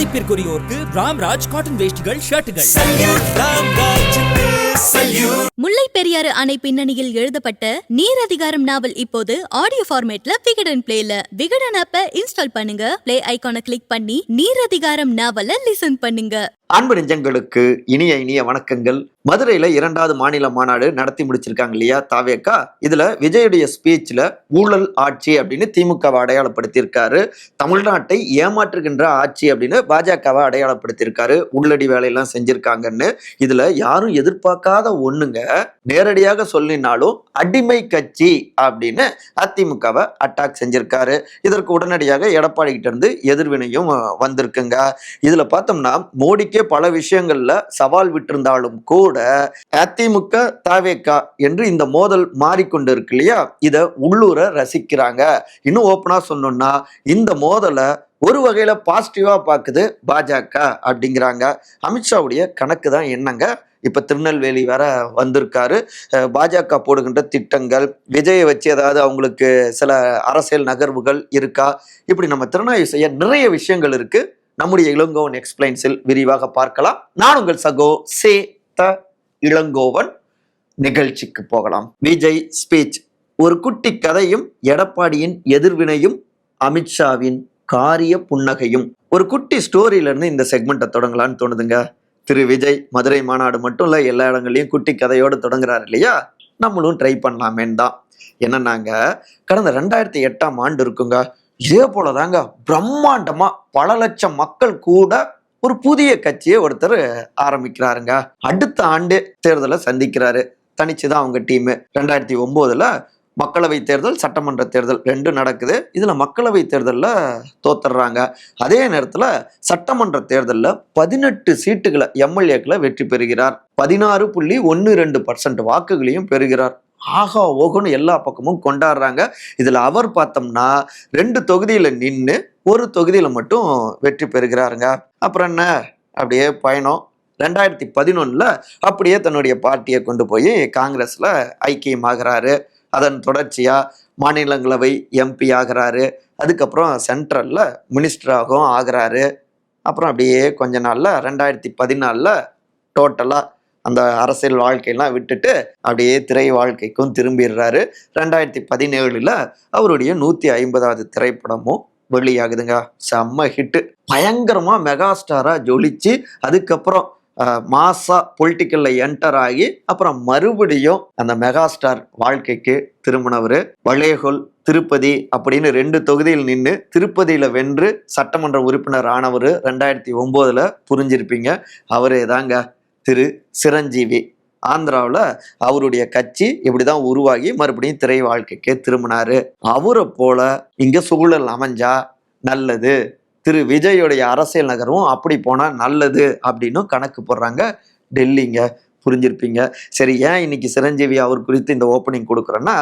மதிப்பிற்குரியோருக்கு Ramraj cotton வேஷ்டிகள் ஷர்ட்டுகள் முல்லை பெரியாறு அணை பின்னணியில் எழுதப்பட்ட நீர் அதிகாரம் நாவல் இப்போது ஆடியோ ஃபார்மேட்ல விகடன் பிளேல விகடன் ஆப்ப இன்ஸ்டால் பண்ணுங்க. பிளே ஐகானை கிளிக் பண்ணி நீர் அதிகாரம் நாவல லிசன் பண்ணுங்க. அன்பு நெஞ்சங்களுக்கு இனிய இனிய வணக்கங்கள். மதுரையில இரண்டாவது மாநில மாநாடு நடத்தி முடிச்சிருக்காங்க இல்லையா தாவேக்கா? இதுல விஜயுடைய ஸ்பீச்ல ஊழல் ஆட்சி அப்படின்னு திமுகவை அடையாளப்படுத்தியிருக்காரு. தமிழ்நாட்டை ஏமாற்றுகின்ற ஆட்சி அப்படின்னு பாஜகவை அடையாளப்படுத்தியிருக்காரு. உள்ளடி வேலையெல்லாம் செஞ்சிருக்காங்கன்னு. இதுல யாரும் எதிர்பார்க்காத ஒண்ணுங்க. நேரடியாக சொல்லினாலும் அடிமை கட்சி அப்படின்னு அதிமுகவை அட்டாக் செஞ்சிருக்காரு. இதற்கு உடனடியாக எடப்பாடி கிட்ட இருந்து எதிர்வினையும் வந்திருக்குங்க. இதுல பார்த்தோம்னா மோடிக்கு பல விஷயங்கள்ல சவால் விட்டிருந்தாலும் கூட அதிமுக தாவேக்கா என்று இந்த மோதல் மாறிக்கொண்டு இருக்கு இல்லையா? இதை உள்ளூர ரசிக்கிறாங்க. இன்னும் ஓப்பனா சொன்னோம்னா இந்த மோதலை ஒரு வகையில பாசிட்டிவா பாக்குது பாஜக அப்படிங்கிறாங்க. அமித்ஷாவுடைய கணக்கு தான் என்னங்க? இப்போ திருநெல்வேலி வேற வந்திருக்காரு. பாஜக போடுகின்ற திட்டங்கள் விஜயை வச்சு ஏதாவது அவங்களுக்கு சில அரசியல் நகர்வுகள் இருக்கா? இப்படி நம்ம திருநாய் செய்ய நிறைய விஷயங்கள் இருக்கு. நம்முடைய இளங்கோவன் எக்ஸ்பிளைன்ஸில் விரிவாக பார்க்கலாம். நான் உங்கள் சகோ சே த இளங்கோவன் நிகழ்ச்சிக்கு போகலாம். விஜய் ஸ்பீச் ஒரு குட்டி கதையும் எடப்பாடியின் எதிர்வினையும் அமித்ஷாவின் காரிய புன்னகையும். ஒரு குட்டி ஸ்டோரியிலேருந்து இந்த செக்மெண்ட்டை தொடங்கலான்னு தோணுதுங்க. திரு விஜய் மதுரை மாநாடு மட்டும் இல்லை எல்லா இடங்களையும் குட்டி கதையோடு தொடங்குறாரு இல்லையா? நம்மளும் ட்ரை பண்ணலாமேன்னு தான். என்னன்னாங்க கடந்த ரெண்டாயிரத்தி எட்டாம் ஆண்டு இருக்குங்க. இதே போலதாங்க பிரம்மாண்டமா பல லட்சம் மக்கள் கூட ஒரு புதிய கட்சியை ஒருத்தர் ஆரம்பிக்கிறாருங்க. அடுத்த ஆண்டு தேர்தலை சந்திக்கிறாரு. தனிச்சுதான் அவங்க டீம் ரெண்டாயிரத்தி ஒன்பதுல மக்களவை தேர்தல் சட்டமன்ற தேர்தல் ரெண்டும் நடக்குது. இதுல மக்களவை தேர்தலில் தோத்துடுறாங்க அதே நேரத்தில் சட்டமன்ற தேர்தலில் பதினெட்டு சீட்டுகளை எம்எல்ஏக்களை வெற்றி பெறுகிறார். பதினாறு புள்ளி ஒன்று ரெண்டு பர்சன்ட் வாக்குகளையும் பெறுகிறார். ஆகா ஓகோன்னு எல்லா பக்கமும் கொண்டாடுறாங்க. இதில் அவர் பார்த்தோம்னா ரெண்டு தொகுதியில் நின்று ஒரு தொகுதியில் மட்டும் வெற்றி பெறுகிறாருங்க. அப்புறம் என்ன? அப்படியே பயணம். ரெண்டாயிரத்தி பதினொன்றில் அப்படியே தன்னுடைய பார்ட்டியை கொண்டு போய் காங்கிரஸில் ஐக்கியமாகிறாரு. அதன் தொடர்ச்சியாக மாநிலங்களவை எம்பி ஆகிறாரு. அதுக்கப்புறம் சென்ட்ரலில் மினிஸ்டராகவும் ஆகிறாரு. அப்புறம் அப்படியே கொஞ்ச நாளில் ரெண்டாயிரத்தி பதினாலில் டோட்டலாக அந்த அரசியல் வாழ்க்கையெல்லாம் விட்டுட்டு அப்படியே திரை வாழ்க்கைக்கும் திரும்பிடுறாரு. ரெண்டாயிரத்தி பதினேழுல அவருடைய நூத்தி ஐம்பதாவது திரைப்படமும் வெளியாகுதுங்க. செம்ம ஹிட்டு பயங்கரமா மெகா ஸ்டாரா ஜொலிச்சு அதுக்கப்புறம் மாசா பொலிட்டிக்கல்ல என்டர் ஆகி அப்புறம் மறுபடியும் அந்த மெகா ஸ்டார் வாழ்க்கைக்கு திரும்பினவர் வளையகுல் திருப்பதி அப்படின்னு ரெண்டு தொகுதியில் நின்று திருப்பதியில வென்று சட்டமன்ற உறுப்பினர் ஆனவர் ரெண்டாயிரத்தி ஒன்பதுல புரிஞ்சிருப்பீங்க. அவரே தாங்க திரு சிரஞ்சீவி. ஆந்திராவில் அவருடைய கட்சி இப்படிதான் உருவாகி மறுபடியும் திரை வாழ்க்கைக்கே திரும்பினாரு. அவரை போல இங்க சூழல் அமைஞ்சா நல்லது. திரு விஜயோடைய அரசியல் நகரமும் அப்படி போனால் நல்லது அப்படின்னு கணக்கு போடுறாங்க. டெல்லிங்க புரிஞ்சிருப்பீங்க. சரி ஏன் இன்னைக்கு சிரஞ்சீவி அவர் குறித்து இந்த ஓப்பனிங் கொடுக்குறேன்னா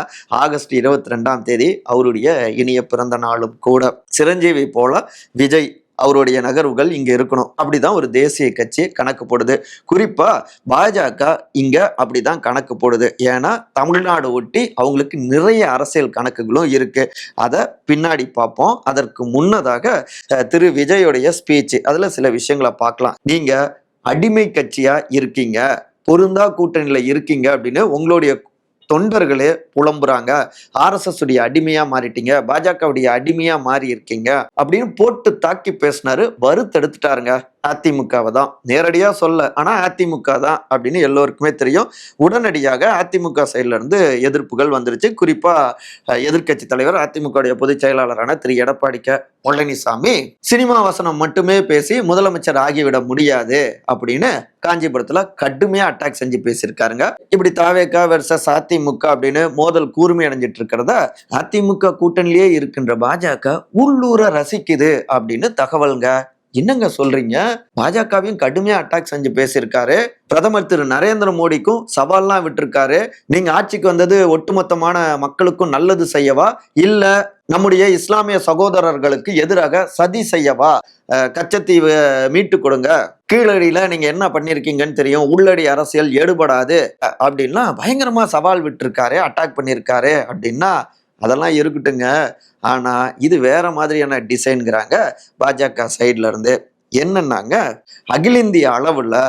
ஆகஸ்ட் இருபத்தி ரெண்டாம் தேதி அவருடைய இனிய பிறந்த நாளும் கூட. சிரஞ்சீவி போல விஜய் அவருடைய நகர்வுகள் இங்க இருக்கணும். அப்படிதான் ஒரு தேசிய கட்சி கணக்கு போடுது. குறிப்பா பாஜக இங்க அப்படிதான் கணக்கு போடுது. ஏன்னா தமிழ்நாடு ஒட்டி அவங்களுக்கு நிறைய அரசியல் கணக்குகளும் இருக்கு. அதை பின்னாடி பார்ப்போம். அதற்கு முன்னதாக திரு விஜயோடைய ஸ்பீச் அதுல சில விஷயங்களை பார்க்கலாம். நீங்க அடிமை கட்சியா இருக்கீங்க. பொருந்தா கூட்டணியில் இருக்கீங்க அப்படின்னு உங்களுடைய தொண்டர்களே புலம்புறாங்க. ஆர்எஸ்எஸ் உடைய அடிமையா மாறிட்டீங்க. பாஜகவுடைய அடிமையா மாறி இருக்கீங்க அப்படின்னு போட்டு தாக்கி பேசினாரு. வறுத்தெடுத்துட்டாருங்க. அதிமுகவை தான். நேரடியாக சொல்ல. ஆனா அதிமுக தான் அப்படின்னு எல்லோருக்குமே தெரியும். உடனடியாக அதிமுக சைட்லேருந்து எதிர்ப்புகள் வந்துருச்சு. குறிப்பா எதிர்கட்சி எதிர்க்கட்சி தலைவர் அதிமுகவுடைய பொதுச் செயலாளரான திரு. எடப்பாடி க. பழனிசாமி சினிமா வசனம் மட்டுமே பேசி முதலமைச்சர் ஆகிவிட முடியாது அப்படின்னு காஞ்சிபுரத்துல கடுமையா அட்டாக் செஞ்சு பேசியிருக்காருங்க. இப்படி தாவேக்கா வெர்சஸ் அதிமுக அப்படின்னு மோதல் கூர்மை அடைஞ்சிட்டு இருக்கிறத அதிமுக கூட்டணியிலேயே இருக்கின்ற பாஜக உள்ளூர ரசிக்குது அப்படின்னு தகவல்ங்க. என்னங்க சொல்றீங்க? பாஜகவையும் கடுமையா அட்டாக் செஞ்சு பேசியிருக்காரு. பிரதமர் திரு நரேந்திர மோடிக்கும் சவால்லாம் விட்டிருக்காரு. நீங்க ஆட்சிக்கு வந்தது ஒட்டுமொத்தமான மக்களுக்கும் நல்லது செய்யவா? இல்ல நம்முடைய இஸ்லாமிய சகோதரர்களுக்கு எதிராக சதி செய்யவா? கச்சத்தீவு மீட்டு கொடுங்க. கீழடியில நீங்க என்ன பண்ணிருக்கீங்கன்னு தெரியும். உள்ளடி அரசியல் எடுபடாது. அப்படின்னா பயங்கரமா சவால் விட்டுருக்காரு அட்டாக் பண்ணியிருக்காரு அப்படின்னா அதெல்லாம் இருக்கட்டுங்க. ஆனால் இது வேற மாதிரியான டிசைன்கிறாங்க பாஜக சைடில் இருந்து என்னன்னாங்க? அகில இந்திய அளவில்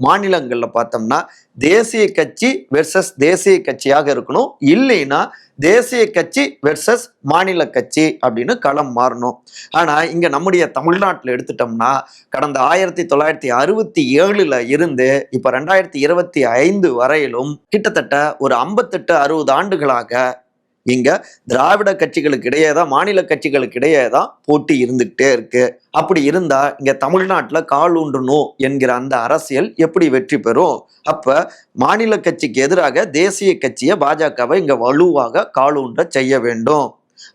மாநிலங்களில் பார்த்தோம்னா தேசிய கட்சி வெர்சஸ் தேசிய கட்சியாக இருக்கணும். இல்லைன்னா தேசிய கட்சி வெர்சஸ் மாநில கட்சி அப்படின்னு களம் மாறணும். ஆனால் இங்கே நம்முடைய தமிழ்நாட்டில் எடுத்துட்டோம்னா கடந்த ஆயிரத்தி தொள்ளாயிரத்தி அறுபத்தி ஏழில் இருந்து இப்போ ரெண்டாயிரத்தி இருபத்தி ஐந்து வரையிலும் கிட்டத்தட்ட ஒரு ஐம்பத்தெட்டு அறுபது ஆண்டுகளாக இங்கே திராவிட கட்சிகளுக்கு இடையே தான் மாநில கட்சிகளுக்கு இடையே தான் போட்டி இருந்துக்கிட்டே இருக்கு. அப்படி இருந்தால் இங்கே தமிழ்நாட்டில் கால் ஊன்றணும் என்கிற அந்த அரசியல் எப்படி வெற்றி பெறும்? அப்போ மாநில கட்சிக்கு எதிராக தேசிய கட்சியை பாஜகவை இங்கே வலுவாக கால் ஊன்ற செய்ய வேண்டும்.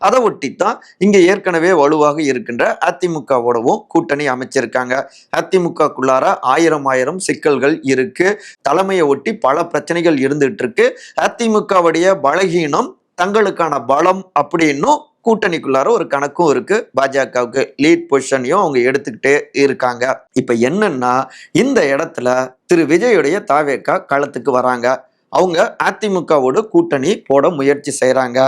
அதை ஒட்டித்தான் இங்கே ஏற்கனவே வலுவாக இருக்கின்ற அதிமுகவோடவும் கூட்டணி அமைச்சிருக்காங்க. அதிமுகக்குள்ளார ஆயிரம் ஆயிரம் சிக்கல்கள் இருக்கு. தலைமையை ஒட்டி பல பிரச்சனைகள் இருந்துட்டு இருக்கு. அதிமுகவுடைய பலகீனம் தங்களுக்கான பலம் அப்படின்னும் கூட்டணிக்குள்ளார ஒரு கணக்கும் இருக்கு. பாஜகவுக்கு லீட் பொசிஷனையும் அவங்க எடுத்துக்கிட்டே இருக்காங்க. இப்ப என்னன்னா இந்த இடத்துல திரு விஜயுடைய தாவேக்கா களத்துக்கு வராங்க. அவங்க அதிமுகவோட கூட்டணி போட முயற்சி செய்கிறாங்க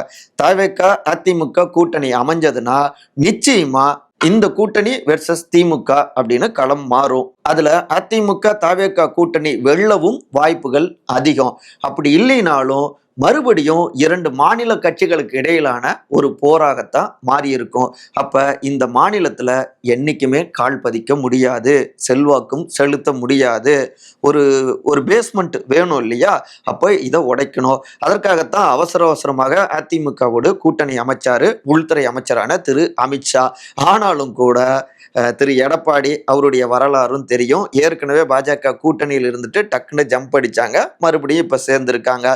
தாவேக்கா அதிமுக கூட்டணி அமைஞ்சதுன்னா நிச்சயமா இந்த கூட்டணி வெர்சஸ் திமுக அப்படின்னு களம் மாறும். அதுல அதிமுக தாவேக்கா கூட்டணி வெல்லவும் வாய்ப்புகள் அதிகம். அப்படி இல்லைனாலும் மறுபடியும் இரண்டு மாநில கட்சிகளுக்கு இடையிலான ஒரு போராகத்தான் மாறி இருக்கும் அப்ப இந்த மாநிலத்துல என்னைக்குமே கால் பதிக்க முடியாது செல்வாக்கும் செலுத்த முடியாது. ஒரு ஒரு பேஸ்மெண்ட் வேணும் இல்லையா? அப்போ இதை உடைக்கணும். அதற்காகத்தான் அவசர அவசரமாக அதிமுகவோடு கூட்டணி அமைச்சாரு உள்துறை அமைச்சரான திரு அமித்ஷா. ஆனாலும் கூட திரு எடப்பாடி அவருடைய வரலாறும் தெரியும். ஏற்கனவே பாஜக கூட்டணியில் இருந்துட்டு டக்குன்னு ஜம்ப் அடிச்சாங்க. மறுபடியும் இப்போ சேர்ந்துருக்காங்க.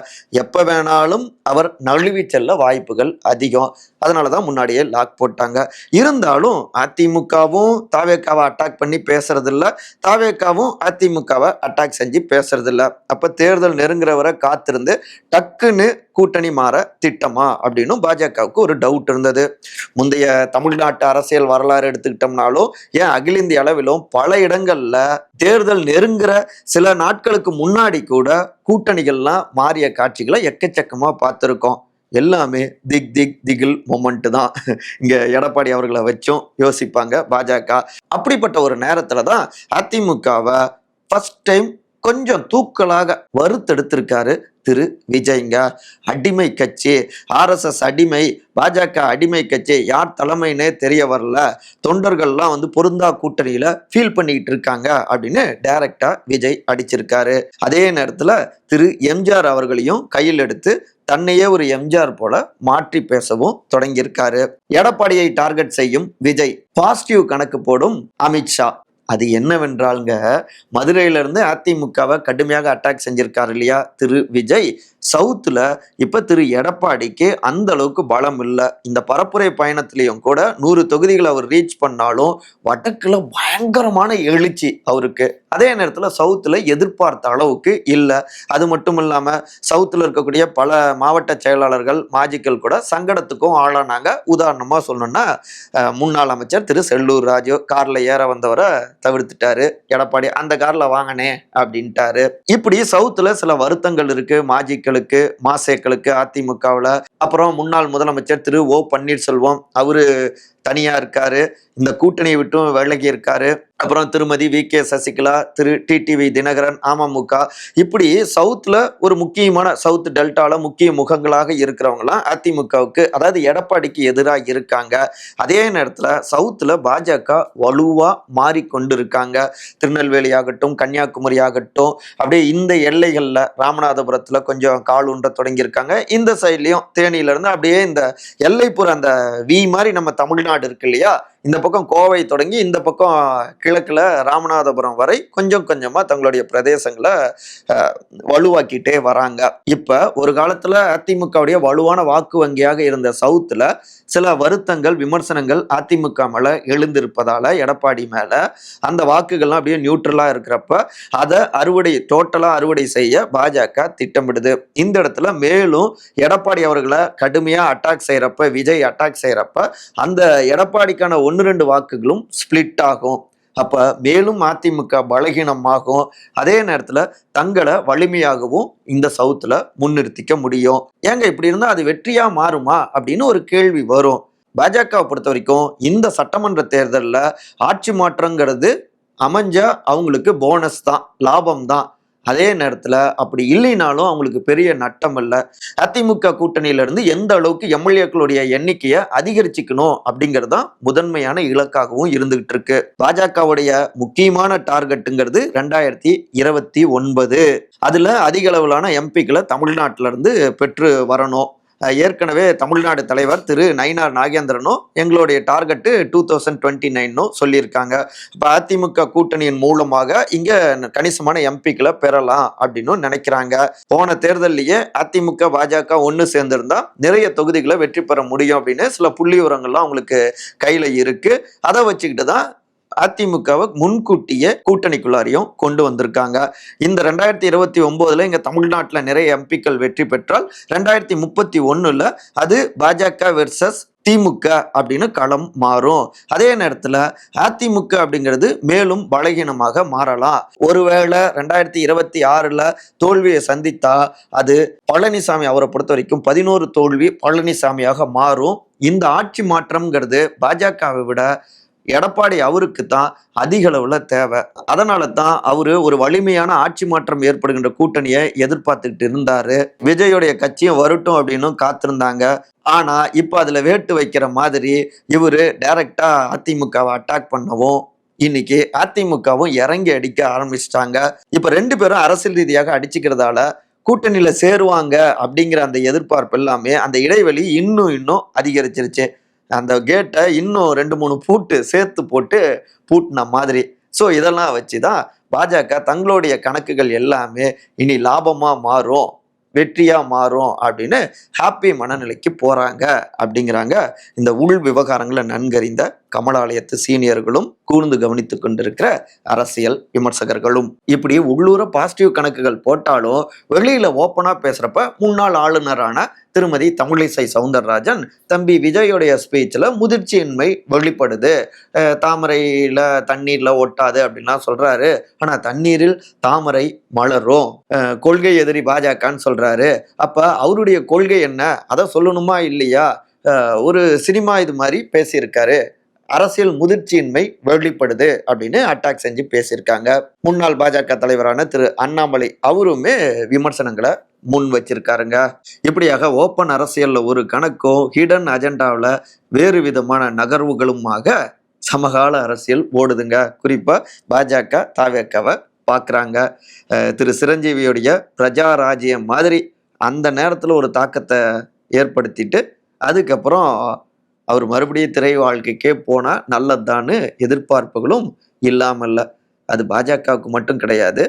எப்போ வேணாலும் அவர் நழுவி செல்ல வாய்ப்புகள் அதிகம். அதனால தான் முன்னாடியே லாக் போட்டாங்க. இருந்தாலும் அதிமுகவும் தாவேக்காவை அட்டாக் பண்ணி பேசுறதில்ல. தாவேக்காவும் அதிமுகவை அட்டாக் செஞ்சு பேசுறதில்ல. அப்போ தேர்தல் நெருங்குறவரை காத்திருந்து டக்குன்னு கூட்டணி மாற திட்டமா அப்படின்னும் பாஜகவுக்கு ஒரு டவுட் இருந்தது. முந்தைய தமிழ்நாட்டு அரசியல் வரலாறு எடுத்துக்கிட்டோம்னாலும் ஏன் அகில இந்திய அளவிலும் பல இடங்கள்ல தேர்தல் நெருங்குற சில நாட்களுக்கு முன்னாடி கூட கூட்டணிகள்லாம் மாறிய காட்சிகளை எக்கச்சக்கமா பார்த்துருக்கோம். எல்லாமே திக் திக் திகில் மொமெண்ட் தான். இங்க எடப்பாடி அவர்களை வச்சும் யோசிப்பாங்க பாஜக. அப்படிப்பட்ட ஒரு நேரத்துல தான் அதிமுகவை ஃபர்ஸ்ட் டைம் கொஞ்சம் தூக்கலாக வறுத்தெடுத்திருக்காரு திரு விஜய்ங்க. அடிமை கட்சி ஆர்எஸ்எஸ் அடிமை பாஜக அடிமை கட்சி யார் தலைமைன்னே தெரிய வரல. தொண்டர்கள்லாம் வந்து பொருந்தா கூட்டணியில் ஃபீல் பண்ணிக்கிட்டு இருக்காங்க அப்படின்னு டைரக்டாக விஜய் அடிச்சிருக்காரு. அதே நேரத்தில் திரு எம்ஜிஆர் அவர்களையும் கையில் எடுத்து தன்னையே ஒரு எம்ஜிஆர் போல மாற்றி பேசவும் தொடங்கியிருக்காரு. எடப்பாடியை டார்கெட் செய்யும் விஜய். பாசிட்டிவ் கணக்கு போடும் அமித்ஷா. அது என்னவென்றால்ங்க மதுரையிலேருந்து அதிமுகவை கடுமையாக அட்டாக் செஞ்சிருக்காரு இல்லையா? திரு விஜய். சவுத்தில் இப்போ திரு எடப்பாடிக்கு அந்த அளவுக்கு பலம் இல்லை. இந்த பரப்புரை பயணத்திலையும் கூட நூறு தொகுதிகளை அவர் ரீச் பண்ணாலும் வடக்கில் பயங்கரமான எழுச்சி அவருக்கு. அதே நேரத்தில் சவுத்தில் எதிர்பார்த்த அளவுக்கு இல்லை. அது மட்டும் இல்லாமல் சவுத்தில் இருக்கக்கூடிய பல மாவட்ட செயலாளர்கள் மாஜிக்கள் கூட சங்கடத்துக்கும் ஆளானாங்க. உதாரணமாக சொல்லணும்னா முன்னாள் அமைச்சர் திரு செல்லூர் ராஜு காரில் ஏற வந்தவரை தவிர்த்துட்டாரு. எடப்பாடி அந்த காரில் வாங்கினே அப்படின்ட்டாரு. இப்படி சவுத்தில் சில வருத்தங்கள் இருக்குது மாஜிக்களுக்கு மாசேக்களுக்கு அதிமுகவில் அப்புறம் முன்னாள் முதலமைச்சர் திரு ஓ பன்னீர்செல்வம் அவரு தனியா இருக்காரு. இந்த கூட்டணியை விட்டும் விலகி இருக்காரு. அப்புறம் திருமதி வி. கே. சசிகலா திரு. டிடிவி தினகரன் அமமுக. இப்படி சவுத்தில் ஒரு முக்கியமான சவுத் டெல்டாவில் முக்கிய முகங்களாக இருக்கிறவங்களாம் அதிமுகவுக்கு அதாவது எடப்பாடிக்கு எதிராக இருக்காங்க. அதே நேரத்தில் சவுத்தில் பாஜக வலுவாக மாறிக்கொண்டு இருக்காங்க திருநெல்வேலி ஆகட்டும் கன்னியாகுமரி ஆகட்டும் அப்படியே இந்த எல்லைகளில் ராமநாதபுரத்தில் கொஞ்சம் கால் ஊன்ற தொடங்கியிருக்காங்க. இந்த சைட்லயும் தேனியில இருந்து அப்படியே இந்த எல்லைப்புற அந்த வி மாதிரி நம்ம தமிழ்நாடு இருக்கு இல்லையா? இந்த பக்கம் கோவை தொடங்கி இந்த பக்கம் கிழக்கில் ராமநாதபுரம் வரை கொஞ்சம் கொஞ்சமாக தங்களுடைய பிரதேசங்களை வலுவாக்கிட்டே வராங்க. இப்போ ஒரு காலத்தில் அதிமுகவுடைய வலுவான வாக்கு வங்கியாக இருந்த சவுத்தில் சில வருத்தங்கள் விமர்சனங்கள் அதிமுக மேலே எழுந்திருப்பதால் எடப்பாடி மேலே அந்த வாக்குகள்லாம் அப்படியே நியூட்ரலாக இருக்கிறப்ப அதை அறுவடை டோட்டலாக அறுவடை செய்ய பாஜக திட்டமிடுது. இந்த இடத்துல மேலும் எடப்பாடி அவர்களை கடுமையாக அட்டாக் செய்கிறப்ப விஜய் அட்டாக் செய்கிறப்ப அந்த எடப்பாடிக்கான ஒன்று ரெண்டு வாக்குகளும் ஸ்பிளிட் ஆகும். அப்போ மேலும் அதிமுக பலகீனமாகும். அதே நேரத்தில் தங்களை வலிமையாகவும் இந்த சவுத்தில் முன்னிறுத்திக்க முடியும். ஏங்க இப்படி இருந்தால் அது வெற்றியாக மாறுமா அப்படின்னு ஒரு கேள்வி வரும். பாஜகவை பொறுத்த வரைக்கும் இந்த சட்டமன்ற தேர்தலில் ஆட்சி மாற்றங்கிறது அமைஞ்சா அவங்களுக்கு போனஸ் தான் லாபம் தான். அதே நேரத்தில் அப்படி இல்லைனாலும் அவங்களுக்கு பெரிய நட்டம் இல்லை. அதிமுக கூட்டணியிலிருந்து எந்த அளவுக்கு எம்எல்ஏக்களுடைய எண்ணிக்கையை அதிகரிச்சுக்கணும் அப்படிங்கிறது தான் முதன்மையான இலக்காகவும் இருந்துகிட்டு இருக்கு பாஜகவுடைய முக்கியமான டார்கெட்டுங்கிறது ரெண்டாயிரத்தி இருபத்தி ஒன்பது. அதில் அதிக அளவிலான எம்பிக்களை தமிழ்நாட்டிலிருந்து பெற்று வரணும். ஏற்கனவே தமிழ்நாடு தலைவர் திரு நயினார் நாகேந்திரனும் எங்களுடைய டார்கெட்டு டூ தௌசண்ட் டுவெண்ட்டி நைன்னும் சொல்லியிருக்காங்க. இப்போ அதிமுக கூட்டணியின் மூலமாக இங்கே கணிசமான எம்பிக்களை பெறலாம் அப்படின்னு நினைக்கிறாங்க. போன தேர்தல்லையே அதிமுக பாஜக ஒன்று சேர்ந்திருந்தா நிறைய தொகுதிகளை வெற்றி பெற முடியும் அப்படின்னு சில புள்ளி விவரங்கள்லாம் அவங்களுக்கு கையில் இருக்குது அதை வச்சுக்கிட்டு தான் அதிமுகவை முன்கூட்டியே கூட்டணிக்குள்ளாரையும் கொண்டு வந்திருக்காங்க. இந்த ரெண்டாயிரத்தி இருபத்தி ஒன்பதுல இங்க தமிழ்நாட்டில் நிறைய எம்பிக்கள் வெற்றி பெற்றால் ரெண்டாயிரத்தி முப்பத்தி ஒன்னுல அது பாஜக வெர்சஸ் திமுக அப்படின்னு களம் மாறும். அதே நேரத்தில் அதிமுக அப்படிங்கிறது மேலும் பலகீனமாக மாறலாம். ஒருவேளை ரெண்டாயிரத்தி இருபத்தி ஆறில் தோல்வியை சந்தித்தா அது பழனிசாமி அவரை பொறுத்த வரைக்கும் பதினோரு தோல்வி பழனிசாமியாக மாறும். இந்த ஆட்சி மாற்றம்ங்கிறது பாஜகவை விட எடப்பாடி அவருக்கு தான் அதிக அளவில் தேவை. அதனால தான் அவர் ஒரு வலிமையான ஆட்சி மாற்றம் ஏற்படுகின்ற கூட்டணியை எதிர்பார்த்துக்கிட்டு இருந்தார். விஜயோடைய கட்சியும் வரட்டும் அப்படின்னு காத்திருந்தாங்க. ஆனால் இப்போ அதில் வேட்டு வைக்கிற மாதிரி இவர் டைரக்டாக அதிமுகவை அட்டாக் பண்ணவும் இன்னைக்கு அதிமுகவும் இறங்கி அடிக்க ஆரம்பிச்சிட்டாங்க. இப்போ ரெண்டு பேரும் அரசியல் ரீதியாக அடிச்சுக்கிறதால கூட்டணியில் சேருவாங்க அப்படிங்கிற அந்த எதிர்பார்ப்பு எல்லாமே அந்த இடைவெளி இன்னும் இன்னும் அதிகரிச்சிருச்சு. அந்த கேட்டை இன்னும் ரெண்டு மூணு பூட்டு சேர்த்து போட்டு பூட்டின மாதிரி. ஸோ இதெல்லாம் வச்சு தான் பாஜக தங்களுடைய கணக்குகள் எல்லாமே இனி லாபமாக மாறும் வெற்றியாக மாறும் அப்படின்னு ஹாப்பி மனநிலைக்கு போகிறாங்க அப்படிங்கிறாங்க இந்த உள் விவகாரங்களை நன்கறிந்த கமலாலயத்து சீனியர்களும் கூர்ந்து கவனித்து கொண்டிருக்கிற அரசியல் விமர்சகர்களும். இப்படி உள்ளூர பாசிட்டிவ் கணக்குகள் போட்டாலும் வெளியில ஓப்பனா பேசுறப்ப முன்னாள் ஆளுநரான திருமதி தமிழிசை சவுந்தரராஜன் தம்பி விஜயோடைய ஸ்பீச்சில் முதிர்ச்சியின்மை வெளிப்படுது. தாமரையில் தண்ணீரில் ஒட்டாது அப்படின்லாம் சொல்கிறாரு ஆனால் தண்ணீரில் தாமரை மலரும். கொள்கை எதிரி பாஜகன்னு சொல்கிறாரு அப்போ அவருடைய கொள்கை என்ன? அதை சொல்லணுமா இல்லையா? ஒரு சினிமா இது மாதிரி பேசியிருக்காரு. அரசியல் முதிர்ச்சியின்மை வெளிப்படுது அப்படின்னு அட்டாக் செஞ்சு பேசியிருக்காங்க. முன்னாள் பாஜக தலைவரான திரு அண்ணாமலை அவருமே விமர்சனங்களை முன் வச்சிருக்காருங்க. இப்படியாக ஓப்பன் அரசியல்ல ஒரு கணக்கும் ஹிடன் அஜெண்டாவில் வேறு விதமான நகர்வுகளுமாக சமகால அரசியல் ஓடுதுங்க. குறிப்பாக பாஜக தாவேக்காவை பார்க்குறாங்க திரு சிரஞ்சீவியுடைய பிரஜா ராஜ்யம் மாதிரி அந்த நேரத்தில் ஒரு தாக்கத்தை ஏற்படுத்திட்டு அதுக்கப்புறம் அவர் மறுபடியும் திரை வாழ்க்கைக்கே போனால் நல்லதுதான்னு எதிர்பார்ப்புகளும் இல்லாமல்ல. அது பாஜகவுக்கு மட்டும் கிடையாது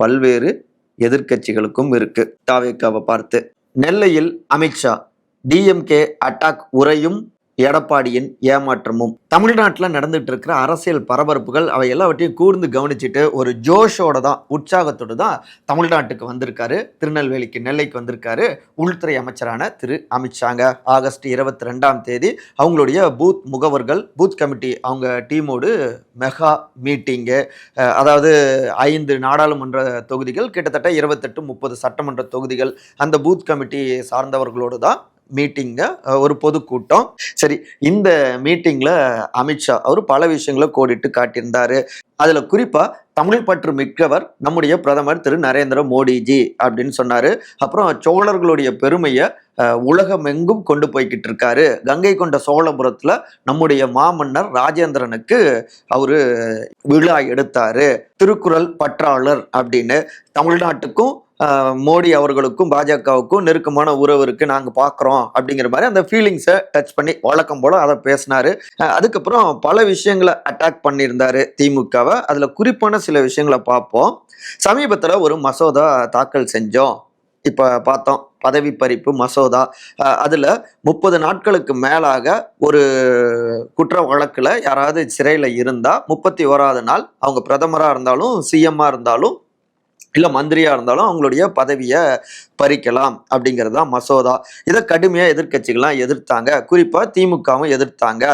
பல்வேறு எதிர்க்கட்சிகளுக்கும் இருக்கு. தாவேக்காவை பார்த்து நெல்லையில் அமித்ஷா டிஎம்கே அட்டாக் உரையும் எடப்பாடியின் ஏமாற்றமும். தமிழ்நாட்டில் நடந்துட்டு இருக்கிற அரசியல் பரபரப்புகள் அவை எல்லாவற்றையும் கூர்ந்து கவனிச்சுட்டு ஒரு ஜோஷோட தான் உற்சாகத்தோடு தான் தமிழ்நாட்டுக்கு வந்திருக்காரு. திருநெல்வேலிக்கு நெல்லைக்கு வந்திருக்காரு. உள்துறை அமைச்சரான திரு அமித்ஷாங்க. ஆகஸ்ட் இருபத்தி ரெண்டாம் தேதி அவங்களுடைய பூத் முகவர்கள் பூத் கமிட்டி அவங்க டீமோடு மெகா மீட்டிங்கு. அதாவது ஐந்து நாடாளுமன்ற தொகுதிகள் கிட்டத்தட்ட இருபத்தெட்டு முப்பது சட்டமன்ற தொகுதிகள். அந்த பூத் கமிட்டி சார்ந்தவர்களோடு தான் மீட்டிங்க ஒரு பொதுக்கூட்டம் சரி இந்த மீட்டிங்கில் அமித்ஷா அவர் பல விஷயங்களை கோடிட்டு காட்டியிருந்தார். அதில் குறிப்பாக தமிழ் பற்று மிக்கவர் நம்முடைய பிரதமர் திரு. நரேந்திர மோடிஜி அப்படின்னு சொன்னார். அப்புறம் சோழர்களுடைய பெருமையை உலகமெங்கும் கொண்டு போய்கிட்டு இருக்காரு. கங்கை கொண்ட சோழபுரத்தில் நம்முடைய மாமன்னர் ராஜேந்திரனுக்கு அவர் விழா எடுத்தார். திருக்குறள் பற்றாளர் அப்படின்னு. தமிழ்நாட்டுக்கும் மோடி அவர்களுக்கும் பாஜகவுக்கும் நெருக்கமான உறவு இருக்கு நாங்க பாக்குறோம் அப்படிங்கிற மாதிரி அந்த ஃபீலிங்ஸை டச் பண்ணி வழக்கம் போல அதை பேசினாரு. அதுக்கப்புறம் பல விஷயங்களை அட்டாக் பண்ணியிருந்தாரு திமுகவை. அதுல குறிப்பான சில விஷயங்களை பார்ப்போம். சமீபத்துல ஒரு மசோதா தாக்கல் செஞ்சோம். இப்ப பார்த்தோம் பதவி பறிப்பு மசோதா. அதில் அதுல முப்பது நாட்களுக்கு மேலாக ஒரு குற்ற வழக்குல யாராவது சிறையில இருந்தா முப்பத்தி ஓராவது நாள் அவங்க பிரதமரா இருந்தாலும் சிஎம்மா இருந்தாலும் இல்லை மந்திரியாக இருந்தாலும் அவங்களுடைய பதவியை பறிக்கலாம் அப்படிங்கிறது தான் மசோதா. இதை கடுமையாக எதிர்க்கட்சிகள்லாம் எதிர்த்தாங்க. குறிப்பாக திமுகவும் எதிர்த்தாங்க.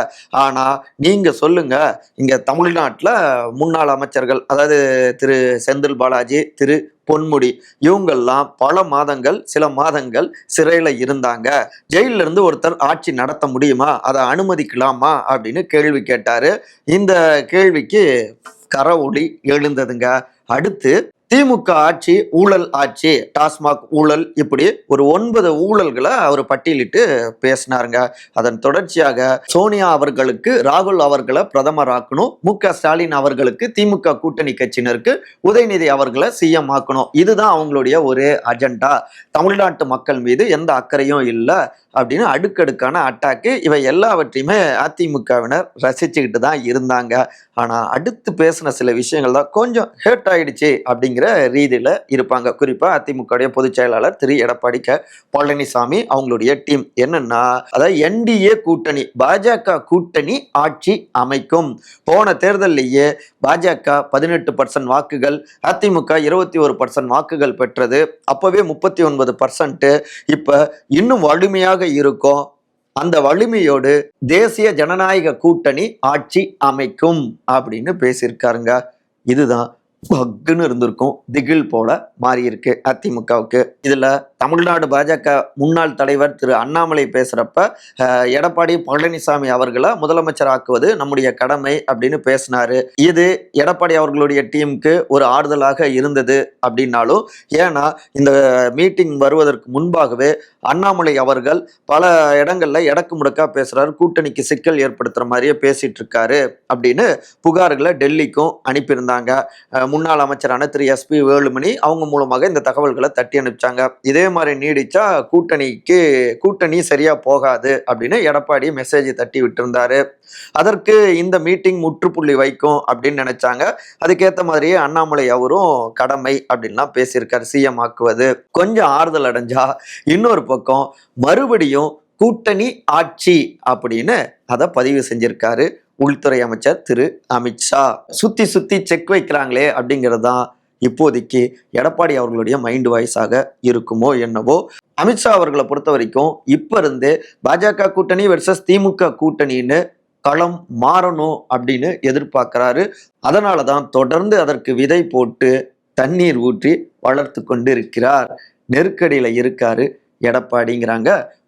ஆனால் நீங்கள் சொல்லுங்கள் இங்கே தமிழ்நாட்டில் முன்னாள் அமைச்சர்கள் அதாவது திரு செந்தில் பாலாஜி திரு பொன்முடி இவங்கெல்லாம் பல மாதங்கள் சில மாதங்கள் சிறையில் இருந்தாங்க. ஜெயிலில் இருந்து ஒருத்தர் ஆட்சி நடத்த முடியுமா? அதை அனுமதிக்கலாமா? அப்படின்னு கேள்வி கேட்டார். இந்த கேள்விக்கு கரவொளி எழுந்ததுங்க. அடுத்து திமுக ஆட்சி ஊழல் ஆட்சி டாஸ்மாக் ஊழல் இப்படி ஒரு ஒன்பது ஊழல்களை அவர் பட்டியலிட்டு பேசினாருங்க. அதன் தொடர்ச்சியாக சோனியா அவர்களுக்கு ராகுல் அவர்களை பிரதமராக்கணும் மு ஸ்டாலின் அவர்களுக்கு திமுக கூட்டணி கட்சியினருக்கு உதயநிதி அவர்களை சிஎம் ஆக்கணும். இதுதான் அவங்களுடைய ஒரு அஜெண்டா தமிழ்நாட்டு மக்கள் மீது எந்த அக்கறையும் இல்லை. அப்படின்னு அடுக்கடுக்கான அட்டாக்கு இவை எல்லாவற்றையுமே அதிமுகவினர் ரசிச்சுக்கிட்டு தான் இருந்தாங்க. ஆனால் அடுத்து பேசின சில விஷயங்கள் தான் கொஞ்சம் ஹேட் ஆயிடுச்சு அப்படிங்கிற ரீதியில் இருப்பாங்க. குறிப்பாக அதிமுகவுடைய பொதுச் செயலாளர் திரு. எடப்பாடி க. பழனிசாமி அவங்களுடைய டீம் என்னன்னா அதாவது என்டிஏ கூட்டணி பாஜக கூட்டணி ஆட்சி அமைக்கும். போன தேர்தலிலேயே பாஜக பதினெட்டு பர்சன்ட் வாக்குகள் அதிமுக இருபத்தி ஒரு பர்சன்ட் வாக்குகள் பெற்றது. அப்போவே முப்பத்தி ஒன்பது பர்சன்ட்டு இப்போ இன்னும் வலிமையாக இருக்கும் அந்த வலிமையோடு தேசிய ஜனநாயக கூட்டணி ஆட்சி அமைக்கும் அப்படின்னு பேசியிருக்காருங்க. இதுதான் பக்குன்னு இருந்திருக்கும். திகில் போல மாறி இருக்கு அதிமுகவுக்கு. இதுல தமிழ்நாடு பாஜக முன்னாள் தலைவர் திரு அண்ணாமலை பேசுகிறப்ப எடப்பாடி பழனிசாமி அவர்களை முதலமைச்சர் ஆக்குவது நம்முடைய கடமை அப்படின்னு பேசினாரு. இது எடப்பாடி அவர்களுடைய டீமுக்கு ஒரு ஆறுதலாக இருந்தது அப்படின்னாலும் ஏன்னா இந்த மீட்டிங் வருவதற்கு முன்பாகவே அண்ணாமலை அவர்கள் பல இடங்களில் எடக்கு முடக்கா பேசுகிறார் கூட்டணிக்கு சிக்கல் ஏற்படுத்துகிற மாதிரியே பேசிகிட்டு இருக்காரு அப்படின்னு புகார்களை டெல்லிக்கும் அனுப்பியிருந்தாங்க. முன்னாள் அமைச்சரான திரு எஸ்பி வேலுமணி அவங்க மூலமாக இந்த தகவல்களை தட்டி அனுப்பிச்சாங்க. இதே மாதிரி நீடிச்சா கூட்டணிக்கு கூட்டணி சரியா போகாது அப்படின்னு எடப்பாடி மெசேஜ் தட்டி விட்டுருந்தாரு. அதற்கு இந்த மீட்டிங் முற்றுப்புள்ளி வைக்கும் அப்படின்னு நினைச்சாங்க. அதுக்கேற்ற மாதிரியே அண்ணாமலை அவரும் கடமை அப்படின்லாம் பேசியிருக்காரு சிஎம் ஆக்குவது. கொஞ்சம் ஆறுதல் அடைஞ்சா இன்னொரு பக்கம் மறுபடியும் கூட்டணி ஆட்சி அப்படின்னு அதை பதிவு செஞ்சிருக்காரு உள்துறை அமைச்சர் திரு அமித்ஷா. சுத்தி சுத்தி செக் வைக்கிறாங்களே அப்படிங்கிறது தான் இப்போதைக்கு எடப்பாடி அவர்களுடைய மைண்ட் வாய்ஸாக இருக்குமோ என்னவோ அமித்ஷா அவர்களை பொறுத்த வரைக்கும் இப்போ இருந்தே பாஜக கூட்டணி வெர்சஸ் திமுக கூட்டணின்னு களம் மாறணும் அப்படின்னு எதிர்பார்க்கிறாரு. அதனால தான் தொடர்ந்து அதற்கு விதை போட்டு தண்ணீர் ஊற்றி வளர்த்து கொண்டு இருக்கிறார் நெருக்கடியில் இருக்காரு எடப்பாடிங்கிறாங்க.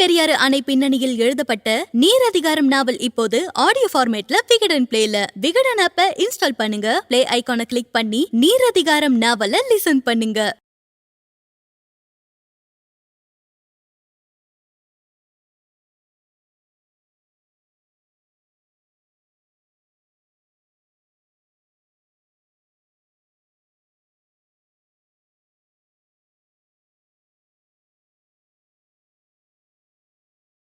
பெரியாறு அணை பின்னணியில் எழுதப்பட்ட நீர் அதிகாரம் நாவல் இப்போது ஆடியோ ஃபார்மேட்ல விகடன் பிளேல விகடன் ஆப்ப இன்ஸ்டால் பண்ணுங்க. பிளே ஐகானை கிளிக் பண்ணி நீர் அதிகாரம் நாவல லிசன் பண்ணுங்க.